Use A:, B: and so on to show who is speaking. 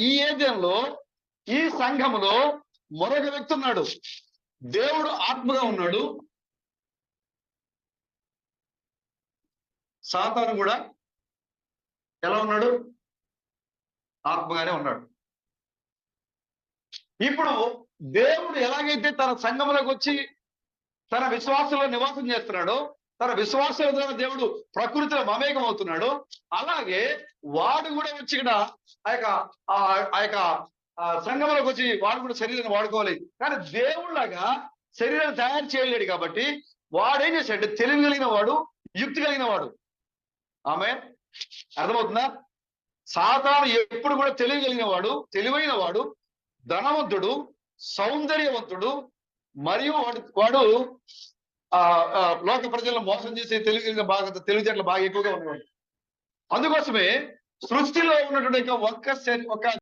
A: ఈ ఏజంలో ఈ సంఘములో మరొక వ్యక్తి ఉన్నాడు. దేవుడు ఆత్మగా ఉన్నాడు. సాతాను కూడా ఎలా ఉన్నాడు? ఆత్మగానే ఉన్నాడు. ఇప్పుడు దేవుడు ఎలాగైతే తన సంఘంలోకి వచ్చి తన విశ్వాసంలో నివాసం చేస్తున్నాడో తన విశ్వాసాల ద్వారా దేవుడు ప్రకృతిలో మమేకం అవుతున్నాడు అలాగే వాడు కూడా వచ్చి ఇక్కడ ఆ యొక్క ఆ- ఆ యొక్క ఆ సంఘంలోకి వచ్చి వాడు కూడా శరీరాన్ని వాడుకోవాలి. కానీ దేవుళ్ళగా శరీరాన్ని తయారు చేయలేడు కాబట్టి వాడేం చేశాడు? తెలివి కలిగిన వాడు యుక్తి కలిగిన వాడు. ఆమె అర్థమవుతుందా? సాతాను ఎప్పుడు కూడా తెలివి కలిగిన వాడు తెలివైన వాడు ధనవంతుడు సౌందర్యవంతుడు మరియు వాడు వాడు ఆ ఆ, లోక ప్రజలను మోసం చేసే తెలివి కలిగిన బాగా తెలివితేటలు బాగా ఎక్కువగా ఉన్నవాడు. అందుకోసమే సృష్టిలో ఉన్నటువంటి ఒక ఒక్క ఒక